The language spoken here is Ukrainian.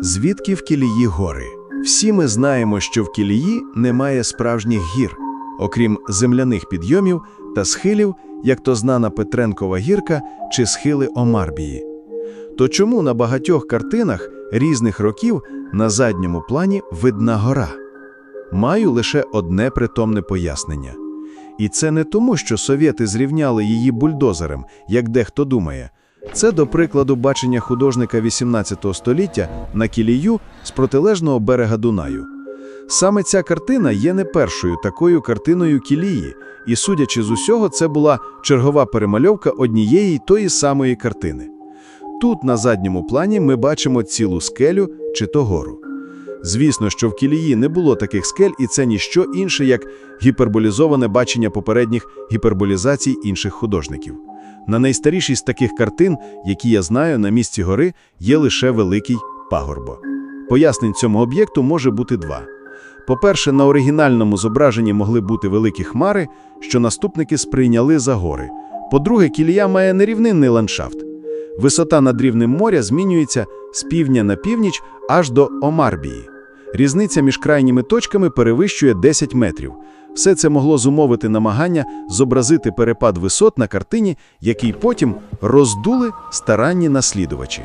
Звідки в Кілії гори? Всі ми знаємо, що в Кілії немає справжніх гір, окрім земляних підйомів та схилів, як то знана Петренкова гірка чи схили Омарбії. То чому на багатьох картинах різних років на задньому плані видна гора? Маю лише одне притомне пояснення. І це не тому, що совєти зрівняли її бульдозером, як дехто думає. Це, до прикладу, бачення художника XVIII століття на кілію з протилежного берега Дунаю. Саме ця картина є не першою такою картиною кілії, і, судячи з усього, це була чергова перемальовка однієї тої самої картини. Тут, на задньому плані, ми бачимо цілу скелю чи то гору. Звісно, що в кілії не було таких скель, і це ніщо інше, як гіперболізоване бачення попередніх гіперболізацій інших художників. На найстарішій з таких картин, які я знаю, на місці гори є лише великий пагорбо. Пояснень цьому об'єкту може бути два. По-перше, на оригінальному зображенні могли бути великі хмари, що наступники сприйняли за гори. По-друге, кілія має нерівнинний ландшафт. Висота над рівнем моря змінюється з півдня на північ аж до Омарбії. Різниця між крайніми точками перевищує 10 метрів. Все це могло зумовити намагання зобразити перепад висот на картині, який потім роздули старанні наслідувачі.